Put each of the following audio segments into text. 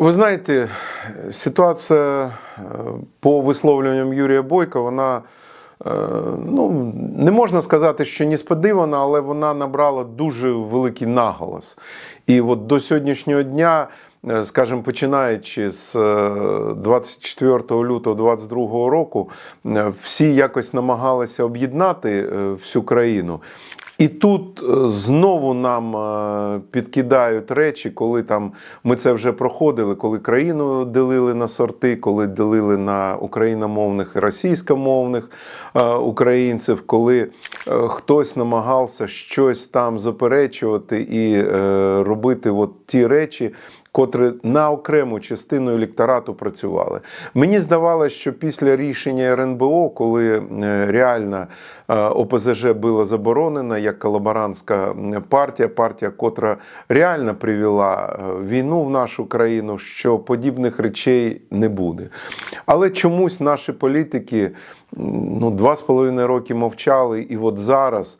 Ви знаєте, ситуація е, по висловлюванням Юрія Бойка, вона е, ну, не можна сказати, що несподівана, але вона набрала дуже великий наголос. І от до сьогоднішнього дня, е, скажімо, починаючи з е, 24 лютого 2022 року, е, всі якось намагалися об'єднати е, всю країну. І тут е, знову нам е, підкидають речі, коли там ми це вже проходили, коли країну ділили на сорти, коли ділили на україномовних і російськомовних е, українців, коли хтось намагався щось там заперечувати і робити от ті речі. Котрі на окрему частину електорату працювали. Мені здавалося, що після рішення РНБО, коли е, реально е, ОПЗЖ була заборонена як колаборантська партія, партія, котра реально привела е, війну в нашу країну, що подібних речей не буде. Але чомусь наші політики ну, два з половиною роки мовчали, і от зараз,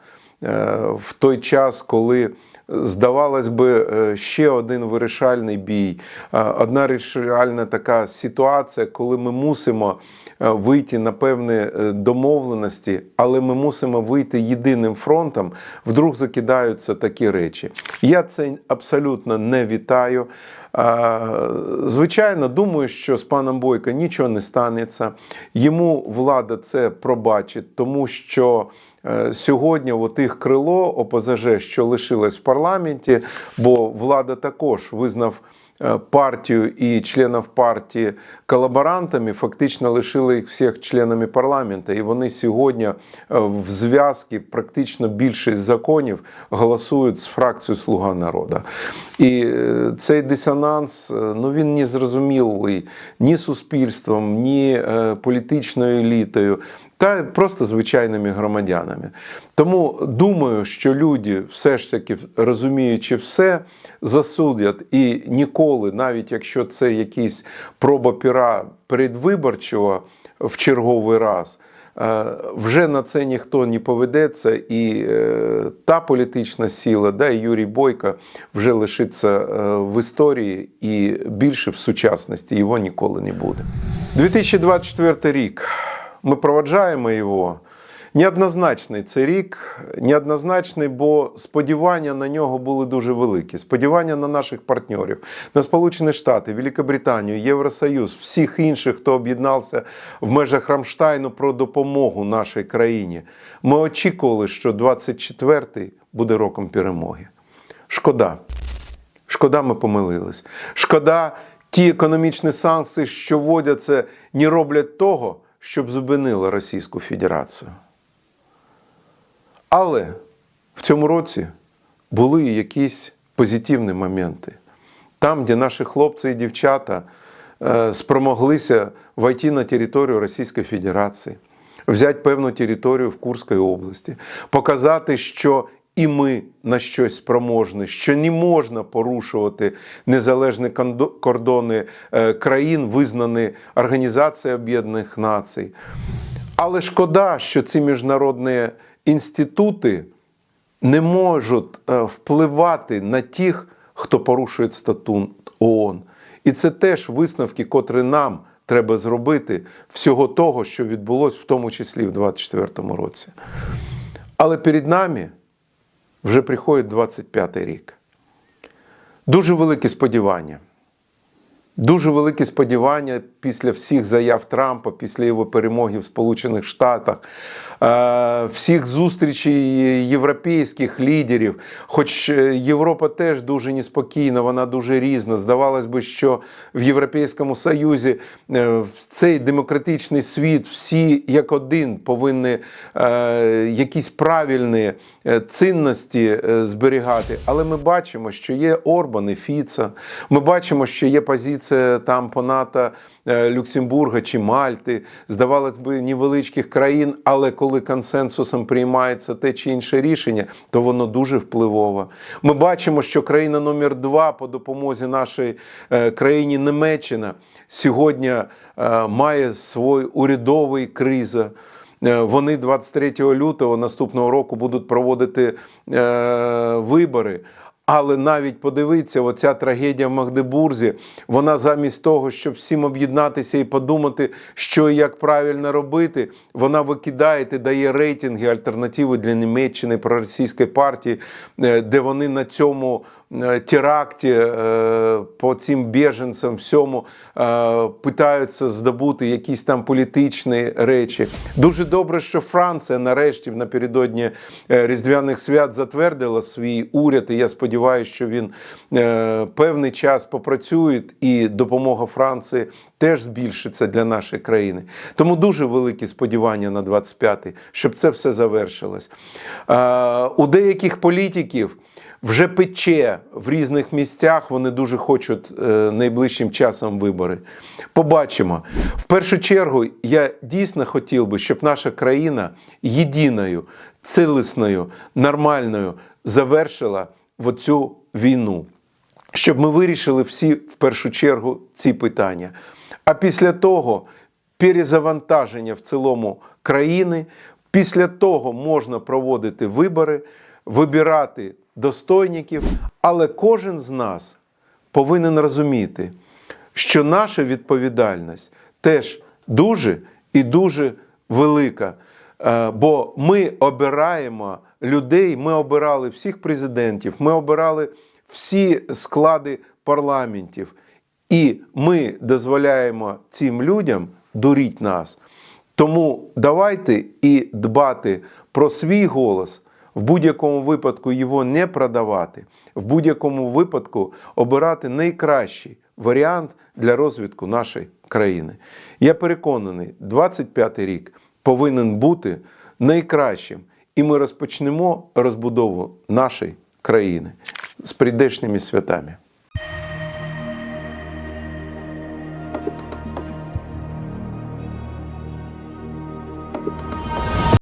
в той час, коли здавалось би, е, ще один вирішальний бій, е, одна вирішальна така ситуація, коли ми мусимо е, вийти на певні домовленості, але ми мусимо вийти єдиним фронтом, вдруг закидаються такі речі. Я це абсолютно не вітаю. Звичайно, думаю, що з паном Бойко нічого не станеться. Йому влада це пробачить, тому що. е, Сьогодні от їх крило ОПЗЖ, що лишилось в парламенті, бо влада також визнав е, партію і членів партії колаборантами, фактично лишили їх всіх членами парламенту. І вони сьогодні е, в зв'язки практично більшість законів голосують з фракцією Слуга народу. І е, цей дисонанс ну він не зрозумілий ні суспільством, ні політичною елітою. Та просто звичайними громадянами. Тому думаю, що люди, все ж таки розуміючи все, засудять і ніколи, навіть якщо це якийсь проба піра передвиборчого в черговий раз, е, вже на це ніхто не поведеться, і е, та політична сила, да, і Юрій Бойко вже лишиться е, в історії і більше в сучасності його ніколи не буде. 2024 рік. Ми проваджаємо його. Неоднозначний це рік, неоднозначний, бо сподівання на нього були дуже великі. Сподівання на наших партнерів, на Сполучені Штати, Великобританію, Євросоюз, всіх інших, хто об'єднався в межах Рамштайну про допомогу нашій країні. Ми очікували, що 24-й буде роком перемоги. Шкода. Шкода, ми помилились. Шкода, ті економічні санкції, що вводяться, не роблять того, щоб зупинили Російську Федерацію. Але в цьому році були якісь позитивні моменти. Там, де наші хлопці і дівчата е, спромоглися войти на територію Російської Федерації, взяти певну територію в Курській області, показати, що і ми на щось спроможні, що не можна порушувати незалежні кордони е, країн, визнані Організацією Об'єднаних Націй. Але шкода, що ці міжнародні інститути не можуть е, впливати на тих, хто порушує статут ООН. І це теж висновки, котрі нам треба зробити всього того, що відбулося, в тому числі в 2024 році. Але перед нами вже приходить 25-й рік. Дуже великі сподівання. Дуже великі сподівання після всіх заяв Трампа, після його перемоги в Сполучених Штатах, е, всіх зустрічей європейських лідерів. Хоч е, Європа теж дуже неспокійна, вона дуже різна. Здавалось би, що в Європейському Союзі е, в цей демократичний світ всі як один повинні якісь правильні цінності зберігати. Але ми бачимо, що є Орбан і Фіца. Ми бачимо, що є позиція там по НАТО Люксембурга чи Мальти, здавалось би, невеличких країн, але коли консенсусом приймається те чи інше рішення, то воно дуже впливове. Ми бачимо, що країна номер два по допомозі нашій е, країні Німеччина сьогодні е, має свій урядовий криза. Е, Вони 23 лютого наступного року будуть проводити е, вибори. Але навіть подивіться, оця трагедія в Магдебурзі, вона замість того, щоб всім об'єднатися і подумати, що і як правильно робити, вона викидає і дає рейтинги альтернативи для Німеччини проросійської партії, е, де вони на цьому теракті е, по цим біженцям всьому е, питаються здобути якісь там політичні речі. Дуже добре, що Франція нарешті напередодні е, Різдвяних свят затвердила свій уряд, і я сподіваюся, що він е, певний час попрацює, і допомога Франції теж збільшиться для нашої країни. Тому дуже великі сподівання на 25-й, щоб це все завершилось. Е, у деяких політиків вже пече в різних місцях. Вони дуже хочуть е, найближчим часом вибори. Побачимо. В першу чергу, я дійсно хотів би, щоб наша країна єдиною, цілісною, нормальною завершила цю війну. Щоб ми вирішили всі в першу чергу ці питання. А після того перезавантаження в цілому країни. Після того можна проводити вибори, вибирати достойників, але кожен з нас повинен розуміти, що наша відповідальність теж дуже і дуже велика. Е, Бо ми обираємо людей, ми обирали всіх президентів, ми обирали всі склади парламентів. І ми дозволяємо цим людям дуріть нас. Тому давайте і дбати про свій голос, в будь-якому випадку його не продавати, в будь-якому випадку обирати найкращий варіант для розвитку нашої країни. Я переконаний, 25-й рік повинен бути найкращим, і ми розпочнемо розбудову нашої країни з прийдешніми святами.